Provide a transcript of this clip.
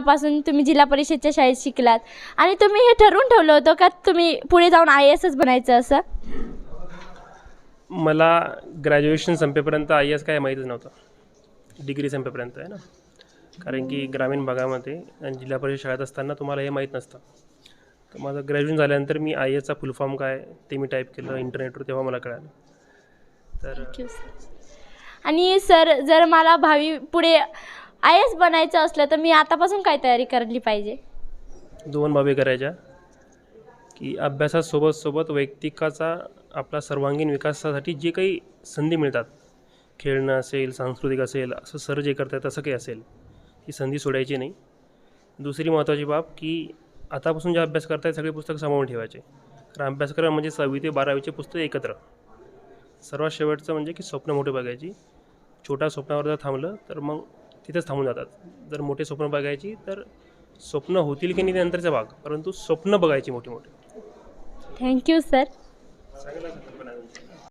पासून तुम्ही जिल्हा परिषदच्या शाळेत शिकलात. आणि तुम्ही हे ठरवून ठेवलं होतं का तुम्ही पुढे जाऊन आय एसच बनायचं असं? मला ग्रॅज्युएशन संपेपर्यंत आय एस काय माहीतच नव्हतं. डिग्री संपेपर्यंत आहे ना. कारण की ग्रामीण भागामध्ये आणि जिल्हा परिषद शाळेत असताना तुम्हाला हे माहीत नसतं. तर माझं ग्रॅज्युएशन झाल्यानंतर मी आय एसचा फुल फॉर्म काय ते मी टाईप केलं इंटरनेटवर तेव्हा मला कळालं. तर आणि सर जर मला भावी पुढे आय एस बनायचं असलं तर मी आतापासून काय तयारी करली पाहिजे. दोन बाबी करायच्या. की अभ्यासासोबत सोबत वैयक्तिकाचा आपला सर्वांगीण विकासासाठी जे काही संधी मिळतात. खेळणं असेल सांस्कृतिक असेल असं सर जे करतात तसं काही असेल ही संधी सोडायची नाही. दुसरी महत्त्वाची बाब की आतापासून जे अभ्यास करतायत सगळे पुस्तकं सांभाळून ठेवायचे. कारण अभ्यासक्रम म्हणजे सहावी ते बारावीचे पुस्तक एकत्र. सर्वात शेवटचं म्हणजे की स्वप्न मोठे बघायची. छोट्या स्वप्नावर जर थांबलं तर मग तिथेच थांबून जातात. जर मोठे स्वप्न बघायची तर स्वप्न होतील की नाही ते नंतरचा भाग परंतु स्वप्न बघायची मोठी मोठी थँक्यू सर